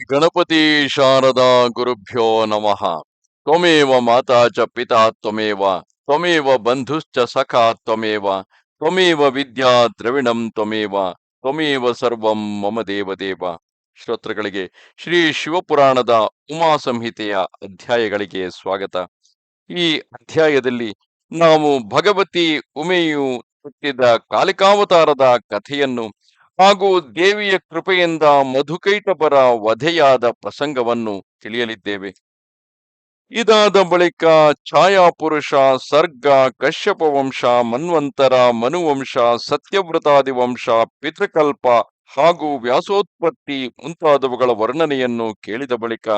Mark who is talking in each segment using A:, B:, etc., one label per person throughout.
A: ಗಣಪತಿ ಶಾರದಾ ಗುರುಭ್ಯೋ ನಮಃ. ತ್ವಮೇವ ಮಾತಾ ಚ ಪಿತಾ ತ್ವಮೇವ ತ್ವಮೇವ ಬಂಧುಶ್ಚ ಸಖಾ ತ್ವಮೇವ ತ್ವಮೇವ ವಿದ್ಯಾ ದ್ರವಿಣಂ ತ್ವಮೇವ ತ್ವಮೇವ ಸರ್ವಂ ಮಮ ದೇವದೇವ. ಶ್ರೋತೃಗಳಿಗೆ ಶ್ರೀ ಶಿವಪುರಾಣದ ಉಮಾ ಸಂಹಿತೆಯ ಅಧ್ಯಾಯಗಳಿಗೆ ಸ್ವಾಗತ. ಈ ಅಧ್ಯಾಯದಲ್ಲಿ ನಾವು ಭಗವತಿ ಉಮೆಯು ಹುಟ್ಟಿದ ಕಾಲಿಕಾವತಾರದ ಕಥೆಯನ್ನು ಹಾಗೂ ದೇವಿಯ ಕೃಪೆಯಿಂದ ಮಧುಕೈಟಪರ ವಧೆಯಾದ ಪ್ರಸಂಗವನ್ನು ತಿಳಿಯಲಿದ್ದೇವೆ. ಇದಾದ ಬಳಿಕ ಛಾಯಾಪುರುಷ, ಸರ್ಗ, ಕಶ್ಯಪ ವಂಶ, ಮನ್ವಂತರ, ಮನುವಂಶ, ಸತ್ಯವ್ರತಾದಿ ವಂಶ, ಪಿತೃಕಲ್ಪ ಹಾಗೂ ವ್ಯಾಸೋತ್ಪತ್ತಿ ಮುಂತಾದವುಗಳ ವರ್ಣನೆಯನ್ನು ಕೇಳಿದ ಬಳಿಕ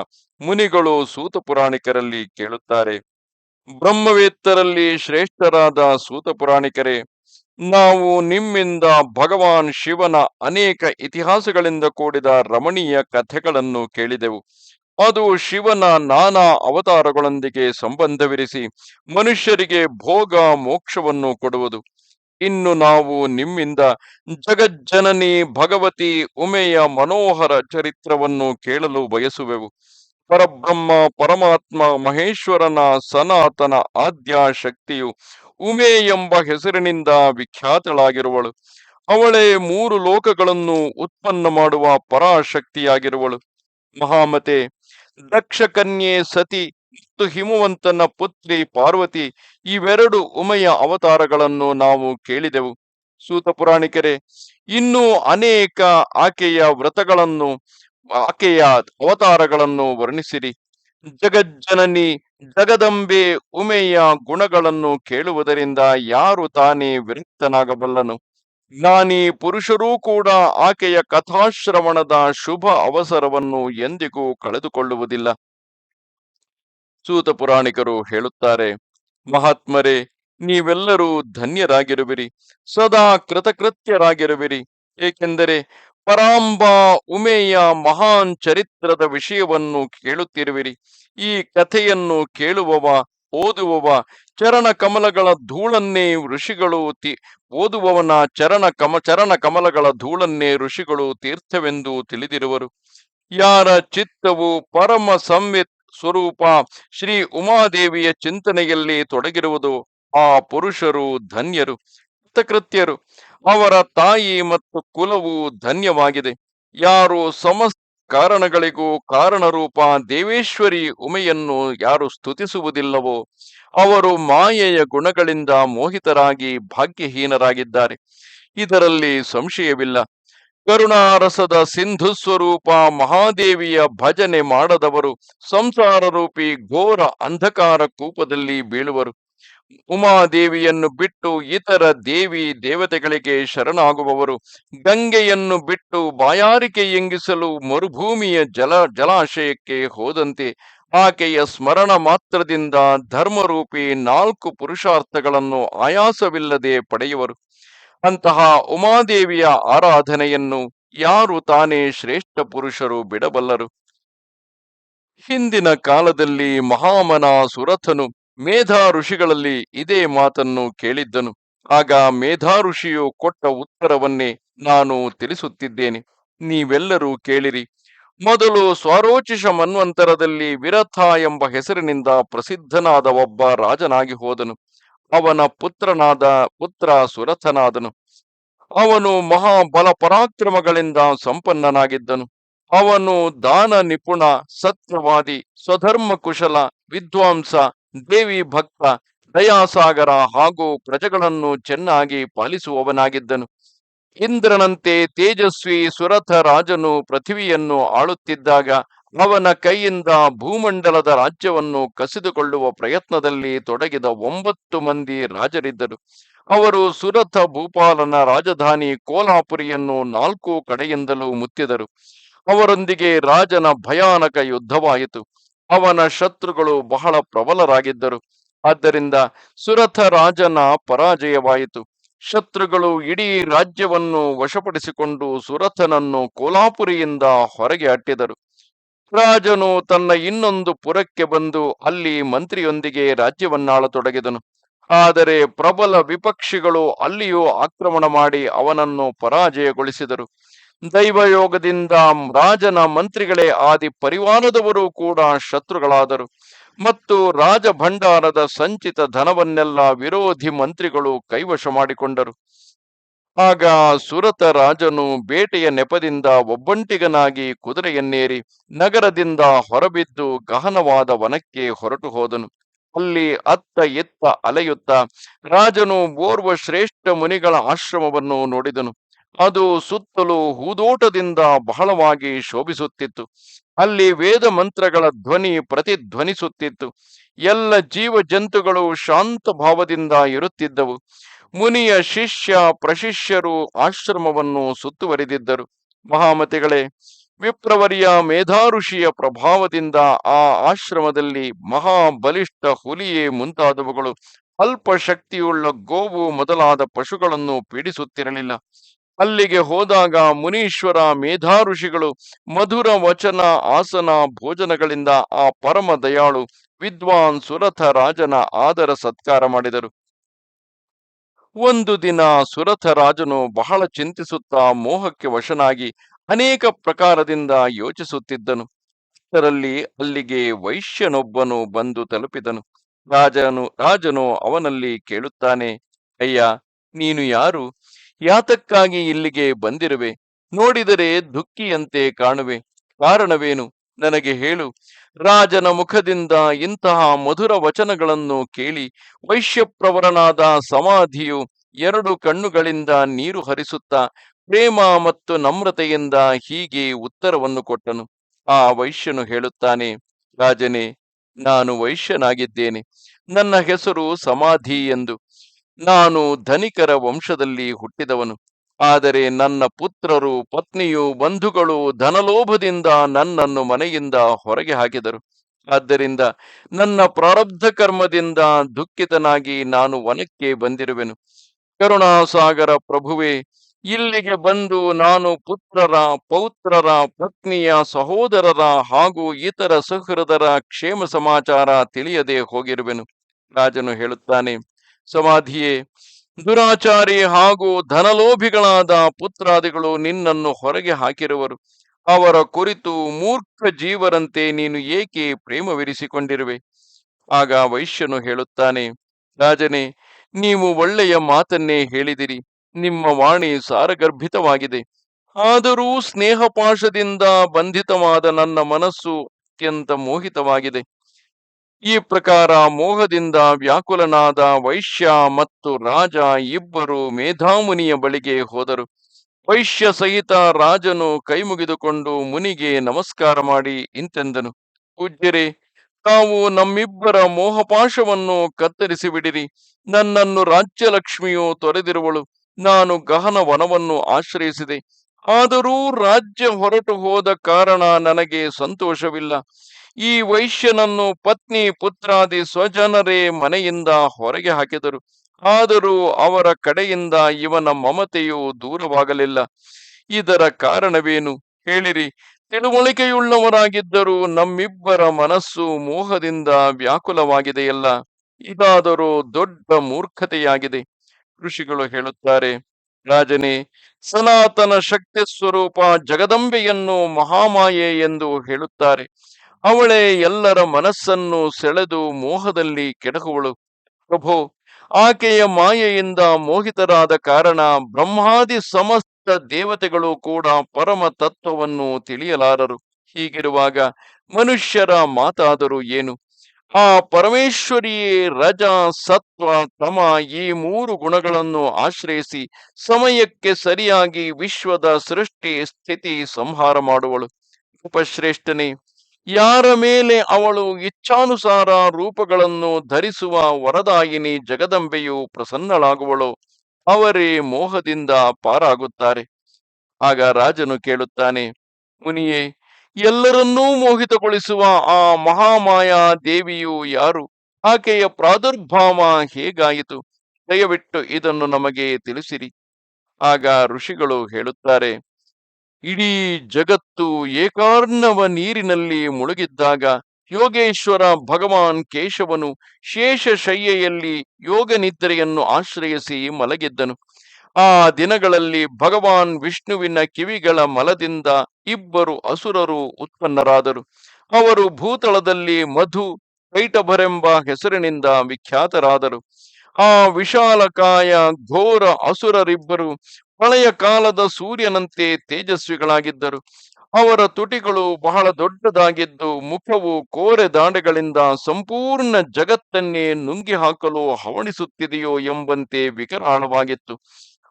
A: ಮುನಿಗಳು ಸೂತ ಪುರಾಣಿಕರಲ್ಲಿ ಕೇಳುತ್ತಾರೆ. ಬ್ರಹ್ಮವೇತ್ತರಲ್ಲಿ ಶ್ರೇಷ್ಠರಾದ ಸೂತ ಪುರಾಣಿಕರೇ ನಾವು ನಿಮ್ಮಿಂದ ಭಗವಾನ್ ಶಿವನ ಅನೇಕ ಇತಿಹಾಸಗಳಿಂದ ಕೂಡಿದ ರಮಣೀಯ ಕಥೆಗಳನ್ನು ಕೇಳಿದೆವು. ಅದು ಶಿವನ ನಾನಾ ಅವತಾರಗಳೊಂದಿಗೆ ಸಂಬಂಧವಿರಿಸಿ ಮನುಷ್ಯರಿಗೆ ಭೋಗ ಮೋಕ್ಷವನ್ನು ಕೊಡುವುದು. ಇನ್ನು ನಾವು ನಿಮ್ಮಿಂದ ಜಗಜ್ಜನನಿ ಭಗವತಿ ಉಮೆಯ ಮನೋಹರ ಚರಿತ್ರವನ್ನು ಕೇಳಲು ಬಯಸುವೆವು. ಪರಬ್ರಹ್ಮ, ಪರಮಾತ್ಮ, ಮಹೇಶ್ವರನ ಸನಾತನ ಆದ್ಯ ಶಕ್ತಿಯು ಉಮೆ ಎಂಬ ಹೆಸರಿನಿಂದ ವಿಖ್ಯಾತಳಾಗಿರುವಳು. ಅವಳೇ ಮೂರು ಲೋಕಗಳನ್ನು ಉತ್ಪನ್ನ ಮಾಡುವ ಪರಾಶಕ್ತಿಯಾಗಿರುವಳು. ಮಹಾಮತೆ ದಕ್ಷ ಕನ್ಯೆ ಸತಿ, ಮತ್ತು ಹಿಮವಂತನ ಪುತ್ರಿ ಪಾರ್ವತಿ ಇವೆರಡು ಉಮೆಯ ಅವತಾರಗಳನ್ನು ನಾವು ಕೇಳಿದೆವು. ಸೂತ ಪುರಾಣಿಕರೇ, ಇನ್ನೂ ಅನೇಕ ಆಕೆಯ ವ್ರತಗಳನ್ನು, ಆಕೆಯ ಅವತಾರಗಳನ್ನು ವರ್ಣಿಸಿರಿ. ಜಗಜ್ಜನನಿ ಜಗದಂಬೆ ಉಮೆಯ ಗುಣಗಳನ್ನು ಕೇಳುವುದರಿಂದ ಯಾರು ತಾನೇ ವಿರಕ್ತನಾಗಬಲ್ಲನು? ಜ್ಞಾನಿ ಪುರುಷರೂ ಕೂಡ ಆಕೆಯ ಕಥಾಶ್ರವಣದ ಶುಭ ಅವಸರವನ್ನು ಎಂದಿಗೂ ಕಳೆದುಕೊಳ್ಳುವುದಿಲ್ಲ. ಸೂತ ಪುರಾಣಿಕರು ಹೇಳುತ್ತಾರೆ, ಮಹಾತ್ಮರೇ, ನೀವೆಲ್ಲರೂ ಧನ್ಯರಾಗಿರುವಿರಿ, ಸದಾ ಕೃತಕೃತ್ಯರಾಗಿರುವಿರಿ. ಏಕೆಂದರೆ ಪರಾಂಬ ಉಮೆಯ ಮಹಾನ್ ಚರಿತ್ರದ ವಿಷಯವನ್ನು ಕೇಳುತ್ತಿರುವಿರಿ. ಈ ಕಥೆಯನ್ನು ಕೇಳುವವ, ಓದುವವ, ಚರಣ ಕಮಲಗಳ ಧೂಳನ್ನೇ ಋಷಿಗಳು ಓದುವವನ ಚರಣ ಕಮ, ಚರಣ ಕಮಲಗಳ ಧೂಳನ್ನೇ ಋಷಿಗಳು ತೀರ್ಥವೆಂದು ತಿಳಿದಿರುವರು. ಯಾರ ಚಿತ್ತವು ಪರಮ ಸಂವಿತ್ ಸ್ವರೂಪ, ಶ್ರೀ ಉಮಾದೇವಿಯ ಚಿಂತನೆಯಲ್ಲಿ ತೊಡಗಿರುವುದು ಆ ಪುರುಷರು ಧನ್ಯರು ಕೃತ್ಯರು ಅವರ ತಾಯಿ ಮತ್ತು ಕುಲವು ಧನ್ಯವಾಗಿದೆ. ಯಾರು ಸಮಸ್ತ ಕಾರಣಗಳಿಗೂ ಕಾರಣರೂಪ ದೇವೇಶ್ವರಿ ಉಮೆಯನ್ನು ಯಾರು ಸ್ತುತಿಸುವುದಿಲ್ಲವೋ, ಅವರು ಮಾಯೆಯ ಗುಣಗಳಿಂದ ಮೋಹಿತರಾಗಿ ಭಾಗ್ಯಹೀನರಾಗಿದ್ದಾರೆ. ಇದರಲ್ಲಿ ಸಂಶಯವಿಲ್ಲ. ಕರುಣಾರಸದ ಸಿಂಧು ಸ್ವರೂಪ ಮಹಾದೇವಿಯ ಭಜನೆ ಮಾಡದವರು ಸಂಸಾರ ರೂಪಿ ಘೋರ ಅಂಧಕಾರ ಕೂಪದಲ್ಲಿ ಬೀಳುವರು. ಉಮಾದೇವಿಯನ್ನು ಬಿಟ್ಟು ಇತರ ದೇವಿ ದೇವತೆಗಳಿಗೆ ಶರಣಾಗುವವರು. ಗಂಗೆಯನ್ನು ಬಿಟ್ಟು ಬಾಯಾರಿಕೆ ಎಂಗಿಸಲು ಮರುಭೂಮಿಯ ಜಲ ಜಲಾಶಯಕ್ಕೆ ಹೋದಂತೆ ಆಕೆಯ ಸ್ಮರಣ ಮಾತ್ರದಿಂದ ಧರ್ಮರೂಪಿ ನಾಲ್ಕು ಪುರುಷಾರ್ಥಗಳನ್ನು ಆಯಾಸವಿಲ್ಲದೆ ಪಡೆಯುವರು. ಅಂತಹ ಉಮಾದೇವಿಯ ಆರಾಧನೆಯನ್ನು ಯಾರು ತಾನೇ ಶ್ರೇಷ್ಠ ಪುರುಷರು ಬಿಡಬಲ್ಲರು. ಹಿಂದಿನ ಕಾಲದಲ್ಲಿ ಮಹಾಮನ ಸುರಥನು ಮೇಧಾ ಋಷಿಗಳಲ್ಲಿ ಇದೇ ಮಾತನ್ನು ಕೇಳಿದ್ದನು. ಆಗ ಮೇಧಾ ಋಷಿಯು ಕೊಟ್ಟ ಉತ್ತರವನ್ನೇ ನಾನು ತಿಳಿಸುತ್ತಿದ್ದೇನೆ. ನೀವೆಲ್ಲರೂ ಕೇಳಿರಿ. ಮೊದಲು ಸ್ವಾರೋಚಿಷ ಮನ್ವಂತರದಲ್ಲಿ ವಿರಥ ಎಂಬ ಹೆಸರಿನಿಂದ ಪ್ರಸಿದ್ಧನಾದ ಒಬ್ಬ ರಾಜನಾಗಿ ಹೋದನು. ಅವನ ಪುತ್ರನಾದ ಪುತ್ರ ಸುರಥನಾದನು. ಅವನು ಮಹಾಬಲ ಪರಾಕ್ರಮಗಳಿಂದ ಸಂಪನ್ನನಾಗಿದ್ದನು. ಅವನು ದಾನ ನಿಪುಣ, ಸತ್ಯವಾದಿ, ಸ್ವಧರ್ಮ ಕುಶಲ, ವಿದ್ವಾಂಸ ದೇವಿ ಭಕ್ತ ದಯಾಸಾಗರ ಹಾಗೂ ಪ್ರಜೆಗಳನ್ನು ಚೆನ್ನಾಗಿ ಪಾಲಿಸುವವನಾಗಿದ್ದನು. ಇಂದ್ರನಂತೆ ತೇಜಸ್ವಿ ಸುರಥ ರಾಜನು ಪೃಥ್ವಿಯನ್ನು ಆಳುತ್ತಿದ್ದಾಗ ಅವನ ಕೈಯಿಂದ ಭೂಮಂಡಲದ ರಾಜ್ಯವನ್ನು ಕಸಿದುಕೊಳ್ಳುವ ಪ್ರಯತ್ನದಲ್ಲಿ ತೊಡಗಿದ ಒಂಬತ್ತು ಮಂದಿ ರಾಜರಿದ್ದರು. ಅವರು ಸುರಥ ಭೂಪಾಲನ ರಾಜಧಾನಿ ಕೋಲ್ಹಾಪುರಿಯನ್ನು ನಾಲ್ಕು ಕಡೆಯಿಂದಲೂ ಮುತ್ತಿದರು. ಅವರೊಂದಿಗೆ ರಾಜನ ಭಯಾನಕ ಯುದ್ಧವಾಯಿತು. ಅವನ ಶತ್ರುಗಳು ಬಹಳ ಪ್ರಬಲರಾಗಿದ್ದರು. ಆದ್ದರಿಂದ ಸುರಥ ರಾಜನ ಪರಾಜಯವಾಯಿತು. ಶತ್ರುಗಳು ಇಡೀ ರಾಜ್ಯವನ್ನು ವಶಪಡಿಸಿಕೊಂಡು ಸುರಥನನ್ನು ಕೋಲಾಪುರಿಯಿಂದ ಹೊರಗೆ ಅಟ್ಟಿದರು. ರಾಜನು ತನ್ನ ಇನ್ನೊಂದು ಪುರಕ್ಕೆ ಬಂದು ಅಲ್ಲಿ ಮಂತ್ರಿಯೊಂದಿಗೆ ರಾಜ್ಯವನ್ನಾಳತೊಡಗಿದನು. ಆದರೆ ಪ್ರಬಲ ವಿಪಕ್ಷಿಗಳು ಅಲ್ಲಿಯೂ ಆಕ್ರಮಣ ಮಾಡಿ ಅವನನ್ನು ಪರಾಜಯಗೊಳಿಸಿದರು. ದೈವಯೋಗದಿಂದ ರಾಜನ ಮಂತ್ರಿಗಳೇ ಆದಿ ಪರಿವಾರದವರು ಕೂಡ ಶತ್ರುಗಳಾದರು. ಮತ್ತು ರಾಜ ಭಂಡಾರದ ಸಂಚಿತ ಧನವನ್ನೆಲ್ಲ ವಿರೋಧಿ ಮಂತ್ರಿಗಳು ಕೈವಶ ಮಾಡಿಕೊಂಡರು. ಆಗ ಸುರತ ರಾಜನು ಬೇಟೆಯ ನೆಪದಿಂದ ಒಬ್ಬಂಟಿಗನಾಗಿ ಕುದುರೆಯನ್ನೇರಿ ನಗರದಿಂದ ಹೊರಬಿದ್ದು ಗಹನವಾದ ವನಕ್ಕೆ ಹೊರಟು ಹೋದನು. ಅಲ್ಲಿ ಅತ್ತ ಎತ್ತ ಅಲೆಯುತ್ತ ರಾಜನು ಓರ್ವ ಶ್ರೇಷ್ಠ ಮುನಿಗಳ ಆಶ್ರಮವನ್ನು ನೋಡಿದನು. ಅದು ಸುತ್ತಲೂ ಹೂದೋಟದಿಂದ ಬಹಳವಾಗಿ ಶೋಭಿಸುತ್ತಿತ್ತು. ಅಲ್ಲಿ ವೇದ ಮಂತ್ರಗಳ ಧ್ವನಿ ಪ್ರತಿಧ್ವನಿಸುತ್ತಿತ್ತು. ಎಲ್ಲ ಜೀವ ಜಂತುಗಳು ಶಾಂತ ಭಾವದಿಂದ ಇರುತ್ತಿದ್ದವು. ಮುನಿಯ ಶಿಷ್ಯ ಪ್ರಶಿಷ್ಯರು ಆಶ್ರಮವನ್ನು ಸುತ್ತುವರಿದಿದ್ದರು. ಮಹಾಮತಿಗಳೇ, ವಿಪ್ರವರಿಯ ಮೇಧಾಋಷಿಯ ಪ್ರಭಾವದಿಂದ ಆ ಆಶ್ರಮದಲ್ಲಿ ಮಹಾಬಲಿಷ್ಠ ಹುಲಿಯೇ ಮುಂತಾದವುಗಳು ಅಲ್ಪ ಶಕ್ತಿಯುಳ್ಳ ಗೋವು ಮೊದಲಾದ ಪಶುಗಳನ್ನು ಪೀಡಿಸುತ್ತಿರಲಿಲ್ಲ. ಅಲ್ಲಿಗೆ ಹೋದಾಗ ಮುನೀಶ್ವರ ಮೇಧಾಋಷಿಗಳು ಮಧುರ ವಚನ, ಆಸನ, ಭೋಜನಗಳಿಂದ ಆ ಪರಮ ದಯಾಳು ವಿದ್ವಾನ್ ಸುರಥ ರಾಜನ ಆದರ ಸತ್ಕಾರ ಮಾಡಿದರು. ಒಂದು ದಿನ ಸುರಥ ರಾಜನು ಬಹಳ ಚಿಂತಿಸುತ್ತಾ ಮೋಹಕ್ಕೆ ವಶನಾಗಿ ಅನೇಕ ಪ್ರಕಾರದಿಂದ ಯೋಚಿಸುತ್ತಿದ್ದನು. ಅದರಲ್ಲಿ ಅಲ್ಲಿಗೆ ವೈಶ್ಯನೊಬ್ಬನು ಬಂದು ತಲುಪಿದನು. ರಾಜನು ರಾಜನು ಅವನಲ್ಲಿ ಕೇಳುತ್ತಾನೆ, ಅಯ್ಯ, ನೀನು ಯಾರು? ಯಾತಕ್ಕಾಗಿ ಇಲ್ಲಿಗೆ ಬಂದಿರುವೆ? ನೋಡಿದರೆ ದುಃಖಿಯಂತೆ ಕಾಣುವೆ. ಕಾರಣವೇನು? ನನಗೆ ಹೇಳು. ರಾಜನ ಮುಖದಿಂದ ಇಂತಹ ಮಧುರ ವಚನಗಳನ್ನು ಕೇಳಿ ವೈಶ್ಯಪ್ರವರನಾದ ಸಮಾಧಿಯು ಎರಡು ಕಣ್ಣುಗಳಿಂದ ನೀರು ಹರಿಸುತ್ತಾ ಪ್ರೇಮ ಮತ್ತು ನಮ್ರತೆಯಿಂದ ಹೀಗೆ ಉತ್ತರವನ್ನು ಕೊಟ್ಟನು. ಆ ವೈಶ್ಯನು ಹೇಳುತ್ತಾನೆ, ರಾಜನೇ, ನಾನು ವೈಶ್ಯನಾಗಿದ್ದೇನೆ. ನನ್ನ ಹೆಸರು ಸಮಾಧಿ ಎಂದು. ನಾನು ಧನಿಕರ ವಂಶದಲ್ಲಿ ಹುಟ್ಟಿದವನು. ಆದರೆ ನನ್ನ ಪುತ್ರರು, ಪತ್ನಿಯು, ಬಂಧುಗಳು ಧನಲೋಭದಿಂದ ನನ್ನನ್ನು ಮನೆಯಿಂದ ಹೊರಗೆ ಹಾಕಿದರು. ಆದ್ದರಿಂದ ನನ್ನ ಪ್ರಾರಬ್ಧ ಕರ್ಮದಿಂದ ದುಃಖಿತನಾಗಿ ನಾನು ವನಕ್ಕೆ ಬಂದಿರುವೆನು. ಕರುಣಾಸಾಗರ ಪ್ರಭುವೆ, ಇಲ್ಲಿಗೆ ಬಂದು ನಾನು ಪುತ್ರರ, ಪೌತ್ರರ, ಪತ್ನಿಯ ಸಹೋದರರ ಹಾಗೂ ಇತರ ಸಹೃದರ ಕ್ಷೇಮ ಸಮಾಚಾರ ತಿಳಿಯದೆ ಹೋಗಿರುವೆನು. ರಾಜನು ಹೇಳುತ್ತಾನೆ ಸಮಾಧಿಯೇ. ದುರಾಚಾರಿ ಹಾಗೂ ಧನಲೋಭಿಗಳಾದ ಪುತ್ರಾದಿಗಳು ನಿನ್ನನ್ನು ಹೊರಗೆ ಹಾಕಿರುವರು. ಅವರ ಕುರಿತು ಮೂರ್ಖ ಜೀವರಂತೆ ನೀನು ಏಕೆ ಪ್ರೇಮವಿರಿಸಿಕೊಂಡಿರುವೆ? ಆಗ ವೈಶ್ಯನು ಹೇಳುತ್ತಾನೆ, ರಾಜನೇ, ನೀವು ಒಳ್ಳೆಯ ಮಾತನ್ನೇ ಹೇಳಿದಿರಿ. ನಿಮ್ಮ ವಾಣಿ ಸಾರಗರ್ಭಿತವಾಗಿದೆ. ಆದರೂ ಸ್ನೇಹಪಾಶದಿಂದ ಬಂಧಿತವಾದ ನನ್ನ ಮನಸ್ಸು ಅತ್ಯಂತ ಮೋಹಿತವಾಗಿದೆ. ಈ ಪ್ರಕಾರ ಮೋಹದಿಂದ ವ್ಯಾಕುಲನಾದ ವೈಶ್ಯ ಮತ್ತು ರಾಜ ಇಬ್ಬರು ಮೇಧಾಮುನಿಯ ಬಳಿಗೆ ಹೋದರು. ವೈಶ್ಯ ಸಹಿತ ರಾಜನು ಕೈ ಮುಗಿದುಕೊಂಡು ಮುನಿಗೆ ನಮಸ್ಕಾರ ಮಾಡಿ ಇಂತೆಂದನು. ಪೂಜ್ಯರೇ, ತಾವು ನಮ್ಮಿಬ್ಬರ ಮೋಹಪಾಶವನ್ನು ಕತ್ತರಿಸಿ ಬಿಡಿರಿ ನನ್ನನ್ನು ರಾಜ್ಯಲಕ್ಷ್ಮಿಯು ತೊರೆದಿರುವಳು. ನಾನು ಗಹನ ವನವನ್ನು ಆಶ್ರಯಿಸಿದೆ. ಆದರೂ ರಾಜ್ಯ ಹೊರಟು ಹೋದ ಕಾರಣ ನನಗೆ ಸಂತೋಷವಿಲ್ಲ. ಈ ವೈಶ್ಯನನ್ನು ಪತ್ನಿ ಪುತ್ರಾದಿ ಸ್ವಜನರೇ ಮನೆಯಿಂದ ಹೊರಗೆ ಹಾಕಿದರು. ಆದರೂ ಅವರ ಕಡೆಯಿಂದ ಇವನ ಮಮತೆಯು ದೂರವಾಗಲಿಲ್ಲ. ಇದರ ಕಾರಣವೇನು? ಹೇಳಿರಿ. ತಿಳುವಳಿಕೆಯುಳ್ಳವರಾಗಿದ್ದರೂ ನಮ್ಮಿಬ್ಬರ ಮನಸ್ಸು ಮೋಹದಿಂದ ವ್ಯಾಕುಲವಾಗಿದೆಯಲ್ಲ. ಇದಾದರೂ ದೊಡ್ಡ ಮೂರ್ಖತೆಯಾಗಿದೆ. ಋಷಿಗಳು ಹೇಳುತ್ತಾರೆ ರಾಜನೇ, ಸನಾತನ ಶಕ್ತಿ ಸ್ವರೂಪ ಜಗದಂಬೆಯನ್ನು ಮಹಾಮಾಯೆ ಎಂದು ಹೇಳುತ್ತಾರೆ. ಅವಳೇ ಎಲ್ಲರ ಮನಸ್ಸನ್ನು ಸೆಳೆದು ಮೋಹದಲ್ಲಿ ಕೆಡಕುವಳು ಪ್ರಭೋ, ಆಕೆಯ ಮಾಯೆಯಿಂದ ಮೋಹಿತರಾದ ಕಾರಣ ಬ್ರಹ್ಮಾದಿ ಸಮಸ್ತ ದೇವತೆಗಳು ಕೂಡ ಪರಮ ತತ್ವವನ್ನು ತಿಳಿಯಲಾರರು. ಹೀಗಿರುವಾಗ ಮನುಷ್ಯರ ಮಾತಾದರೂ ಏನು? ಆ ಪರಮೇಶ್ವರಿಯೇ ರಜ ಸತ್ವ ತಮ ಈ ಮೂರು ಗುಣಗಳನ್ನು ಆಶ್ರಯಿಸಿ ಸಮಯಕ್ಕೆ ಸರಿಯಾಗಿ ವಿಶ್ವದ ಸೃಷ್ಟಿ ಸ್ಥಿತಿ ಸಂಹಾರ ಮಾಡುವಳು. ಉಪಶ್ರೇಷ್ಠನೇ, ಯಾರ ಮೇಲೆ ಅವಳು ಇಚ್ಛಾನುಸಾರ ರೂಪಗಳನ್ನು ಧರಿಸುವ ವರದಾಯಿನಿ ಜಗದಂಬೆಯು ಪ್ರಸನ್ನಳಾಗುವಳು, ಅವರೇ ಮೋಹದಿಂದ ಪಾರಾಗುತ್ತಾರೆ. ಆಗ ರಾಜನು ಕೇಳುತ್ತಾನೆ, ಮುನಿಯೇ ಎಲ್ಲರನ್ನೂ ಮೋಹಿತಗೊಳಿಸುವ ಆ ಮಹಾಮಾಯಾ ದೇವಿಯು ಯಾರು? ಆಕೆಯ ಪ್ರಾದುರ್ಭಾವ ಹೇಗಾಯಿತು? ದಯವಿಟ್ಟು ಇದನ್ನು ನಮಗೆ ತಿಳಿಸಿರಿ. ಆಗ ಋಷಿಗಳು ಹೇಳುತ್ತಾರೆ, ಇಡೀ ಜಗತ್ತು ಏಕಾರ್ಣವ ನೀರಿನಲ್ಲಿ ಮುಳುಗಿದ್ದಾಗ ಯೋಗೇಶ್ವರ ಭಗವಾನ್ ಕೇಶವನು ಶೇಷ ಶಯ್ಯೆಯಲ್ಲಿ ಯೋಗ ನಿದ್ರೆಯನ್ನು ಆಶ್ರಯಿಸಿ ಮಲಗಿದ್ದನು. ಆ ದಿನಗಳಲ್ಲಿ ಭಗವಾನ್ ವಿಷ್ಣುವಿನ ಕಿವಿಗಳ ಮಲದಿಂದ ಇಬ್ಬರು ಅಸುರರು ಉತ್ಪನ್ನರಾದರು. ಅವರು ಭೂತಳದಲ್ಲಿ ಮಧು ಕೈಟಭರೆಂಬ ಹೆಸರಿನಿಂದ ವಿಖ್ಯಾತರಾದರು. ಆ ವಿಶಾಲಕಾಯ ಘೋರ ಅಸುರರಿಬ್ಬರು ಹಳೆಯ ಕಾಲದ ಸೂರ್ಯನಂತೆ ತೇಜಸ್ವಿಗಳಾಗಿದ್ದರು. ಅವರ ತುಟಿಗಳು ಬಹಳ ದೊಡ್ಡದಾಗಿದ್ದು ಮುಖವು ಕೋರೆ ದಾಂಡೆಗಳಿಂದ ಸಂಪೂರ್ಣ ಜಗತ್ತನ್ನೇ ನುಂಗಿ ಹಾಕಲು ಹವಣಿಸುತ್ತಿದೆಯೋ ಎಂಬಂತೆ ವಿಕರಾಳವಾಗಿತ್ತು.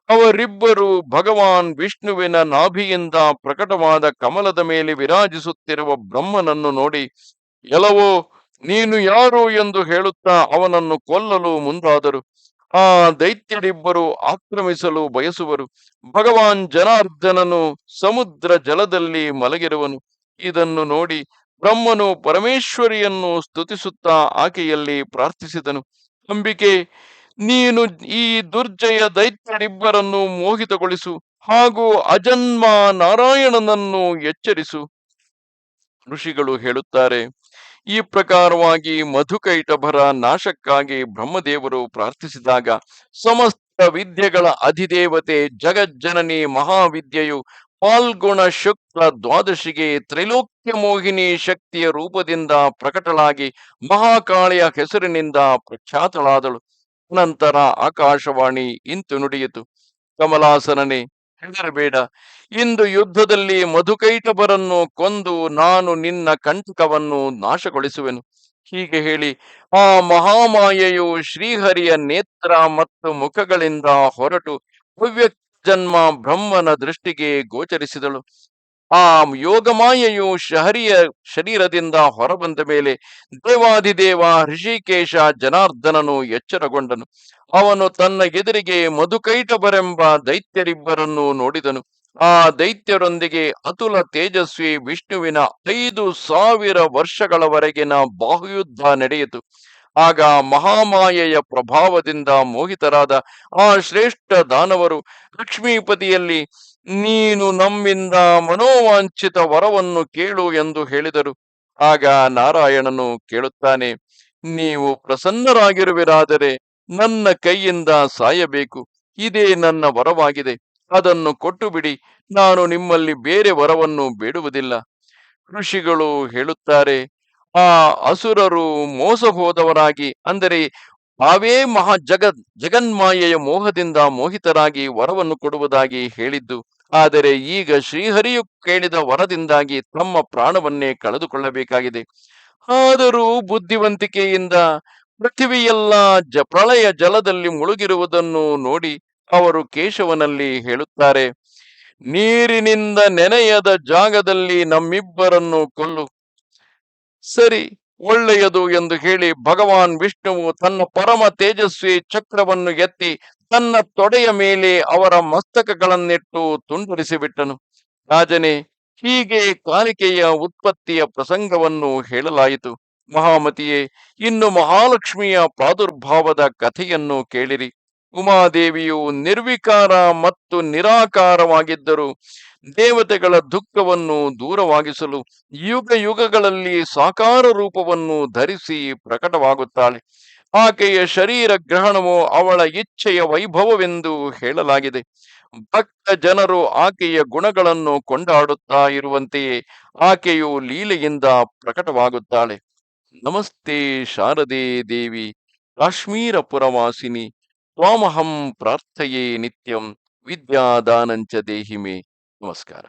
A: ಅವರಿಬ್ಬರು ಭಗವಾನ್ ವಿಷ್ಣುವಿನ ನಾಭಿಯಿಂದ ಪ್ರಕಟವಾದ ಕಮಲದ ಮೇಲೆ ವಿರಾಜಿಸುತ್ತಿರುವ ಬ್ರಹ್ಮನನ್ನು ನೋಡಿ, ಎಲ್ಲವೋ, ನೀನು ಯಾರು ಎಂದು ಹೇಳುತ್ತಾ ಅವನನ್ನು ಕೊಲ್ಲಲು ಮುಂದಾದರು. ಆ ದೈತ್ಯರಿಬ್ಬರು ಆಕ್ರಮಿಸಲು ಬಯಸುವರು. ಭಗವಾನ್ ಜನಾರ್ದನನು ಸಮುದ್ರ ಜಲದಲ್ಲಿ ಮಲಗಿರುವನು. ಇದನ್ನು ನೋಡಿ ಬ್ರಹ್ಮನು ಪರಮೇಶ್ವರಿಯನ್ನು ಸ್ತುತಿಸುತ್ತಾ ಆಕೆಯಲ್ಲಿ ಪ್ರಾರ್ಥಿಸಿದನು. ಅಂಬಿಕೆ ನೀನು ಈ ದುರ್ಜಯ ದೈತ್ಯರಿಬ್ಬರನ್ನು ಮೋಹಿತಗೊಳಿಸು ಹಾಗೂ ಅಜನ್ಮ ನಾರಾಯಣನನ್ನು ಎಚ್ಚರಿಸು. ಋಷಿಗಳು ಹೇಳುತ್ತಾರೆ, ಈ ಪ್ರಕಾರವಾಗಿ ಮಧುಕೈಟಭರ ನಾಶಕ್ಕಾಗಿ ಬ್ರಹ್ಮದೇವರು ಪ್ರಾರ್ಥಿಸಿದಾಗ ಸಮಸ್ತ ವಿದ್ಯೆಗಳ ಅಧಿದೇವತೆ ಜಗಜ್ಜನನಿ ಮಹಾವಿದ್ಯೆಯು ಪಾಲ್ಗುಣ ಶುಕ್ಲ ದ್ವಾದಶಿಗೆ ತ್ರೈಲೋಕ್ಯ ಮೋಹಿನಿ ಶಕ್ತಿಯ ರೂಪದಿಂದ ಪ್ರಕಟಳಾಗಿ ಮಹಾಕಾಳಿಯ ಹೆಸರಿನಿಂದ ಪ್ರಖ್ಯಾತಳಾದಳು. ನಂತರ ಆಕಾಶವಾಣಿ ಇಂತು ನುಡಿಯಿತು. ಕಮಲಾಸನನೆ, ಹೆದರಬೇಡ. ಇಂದು ಯುದ್ಧದಲ್ಲಿ ಮಧುಕೈಟಬರನ್ನು ಕೊಂದು ನಾನು ನಿನ್ನ ಕಂಟಕವನ್ನು ನಾಶಗೊಳಿಸುವೆನು. ಹೀಗೆ ಹೇಳಿ ಆ ಮಹಾಮಾಯೆಯು ಶ್ರೀಹರಿಯ ನೇತ್ರ ಮತ್ತು ಮುಖಗಳಿಂದ ಹೊರಟು ಭವ್ಯ ಜನ್ಮ ಬ್ರಹ್ಮನ ದೃಷ್ಟಿಗೆ ಗೋಚರಿಸಿದಳು. ಆ ಯೋಗಮಾಯೆಯು ಶಹರಿಯ ಶರೀರದಿಂದ ಹೊರಬಂದ ಮೇಲೆ ದೇವಾದಿದೇವ ಋಷಿಕೇಶ ಜನಾರ್ದನನು ಎಚ್ಚರಗೊಂಡನು. ಅವನು ತನ್ನ ಎದುರಿಗೆ ಮಧುಕೈಟಬರೆಂಬ ದೈತ್ಯರಿಬ್ಬರನ್ನು ನೋಡಿದನು. ಆ ದೈತ್ಯರೊಂದಿಗೆ ಅತುಲ ತೇಜಸ್ವಿ ವಿಷ್ಣುವಿನ ಐದು ಸಾವಿರ ವರ್ಷಗಳವರೆಗಿನ ಬಾಹುಯುದ್ಧ ನಡೆಯಿತು. ಆಗ ಮಹಾಮಾಯೆಯ ಪ್ರಭಾವದಿಂದ ಮೋಹಿತರಾದ ಆ ಶ್ರೇಷ್ಠ ದಾನವರು ಲಕ್ಷ್ಮೀಪತಿಯಲ್ಲಿ ನೀನು ನಮ್ಮಿಂದ ಮನೋವಾಂಛಿತ ವರವನ್ನು ಕೇಳು ಎಂದು ಹೇಳಿದರು. ಆಗ ನಾರಾಯಣನು ಕೇಳುತ್ತಾನೆ, ನೀವು ಪ್ರಸನ್ನರಾಗಿರುವಿರಾದರೆ ನನ್ನ ಕೈಯಿಂದ ಸಾಯಬೇಕು. ಇದೇ ನನ್ನ ವರವಾಗಿದೆ. ಅದನ್ನು ಕೊಟ್ಟು ಬಿಡಿ ನಾನು ನಿಮ್ಮಲ್ಲಿ ಬೇರೆ ವರವನ್ನು ಬೇಡುವುದಿಲ್ಲ. ಋಷಿಗಳು ಹೇಳುತ್ತಾರೆ, ಆ ಅಸುರರು ಮೋಸ ಹೋದವರಾಗಿ ಅಂದರೆ ತಾವೇ ಮಹಾ ಜಗತ್ ಜಗನ್ಮಾಯೆಯ ಮೋಹದಿಂದ ಮೋಹಿತರಾಗಿ ವರವನ್ನು ಕೊಡುವುದಾಗಿ ಹೇಳಿದ್ದು, ಆದರೆ ಈಗ ಶ್ರೀಹರಿಯು ಕೇಳಿದ ವರದಿಂದಾಗಿ ತಮ್ಮ ಪ್ರಾಣವನ್ನೇ ಕಳೆದುಕೊಳ್ಳಬೇಕಾಗಿದೆ. ಆದರೂ ಬುದ್ಧಿವಂತಿಕೆಯಿಂದ ಪೃಥ್ವಿಯೆಲ್ಲ ಜ, ಪ್ರಳಯ ಜಲದಲ್ಲಿ ಮುಳುಗಿರುವುದನ್ನು ನೋಡಿ ಅವರು ಕೇಶವನಲ್ಲಿ ಹೇಳುತ್ತಾರೆ, ನೀರಿನಿಂದ ನೆನೆಯದ ಜಾಗದಲ್ಲಿ ನಮ್ಮಿಬ್ಬರನ್ನು ಕೊಲ್ಲು. ಸರಿ ಒಳ್ಳೆಯದು ಎಂದು ಹೇಳಿ ಭಗವಾನ್ ವಿಷ್ಣುವು ತನ್ನ ಪರಮ ತೇಜಸ್ವಿ ಚಕ್ರವನ್ನು ಎತ್ತಿ ತನ್ನ ತೊಡೆಯ ಮೇಲೆ ಅವರ ಮಸ್ತಕಗಳನ್ನಿಟ್ಟು ತುಂಡರಿಸಿಬಿಟ್ಟನು. ರಾಜನೇ, ಹೀಗೆ ಕಾಲಿಕೆಯ ಉತ್ಪತ್ತಿಯ ಪ್ರಸಂಗವನ್ನು ಹೇಳಲಾಯಿತು. ಮಹಾಮತಿಯೇ, ಇನ್ನು ಮಹಾಲಕ್ಷ್ಮಿಯ ಪ್ರಾದುರ್ಭಾವದ ಕಥೆಯನ್ನು ಕೇಳಿರಿ. ಉಮಾದೇವಿಯು ನಿರ್ವಿಕಾರ ಮತ್ತು ನಿರಾಕಾರವಾಗಿದ್ದರು. ದೇವತೆಗಳ ದುಃಖವನ್ನು ದೂರವಾಗಿಸಲು ಯುಗ ಯುಗಗಳಲ್ಲಿ ಸಾಕಾರ ರೂಪವನ್ನು ಧರಿಸಿ ಪ್ರಕಟವಾಗುತ್ತಾಳೆ. ಆಕೆಯ ಶರೀರ ಗ್ರಹಣವು ಅವಳ ಇಚ್ಛೆಯ ವೈಭವವೆಂದು ಹೇಳಲಾಗಿದೆ. ಭಕ್ತ ಜನರು ಆಕೆಯ ಗುಣಗಳನ್ನು ಕೊಂಡಾಡುತ್ತಾ ಇರುವಂತೆಯೇ ಆಕೆಯು ಲೀಲೆಯಿಂದ ಪ್ರಕಟವಾಗುತ್ತಾಳೆ. ನಮಸ್ತೆ ಶಾರದೆ ದೇವಿ ಕಾಶ್ಮೀರ ಪುರವಾಸಿನಿ ತ್ವಾಮಹಂ ಪ್ರಾರ್ಥೆಯೇ ನಿತ್ಯಂ, ವಿದ್ಯಾದಾನಂಚ ದೇಹಿಮೆ. ನಮಸ್ಕಾರ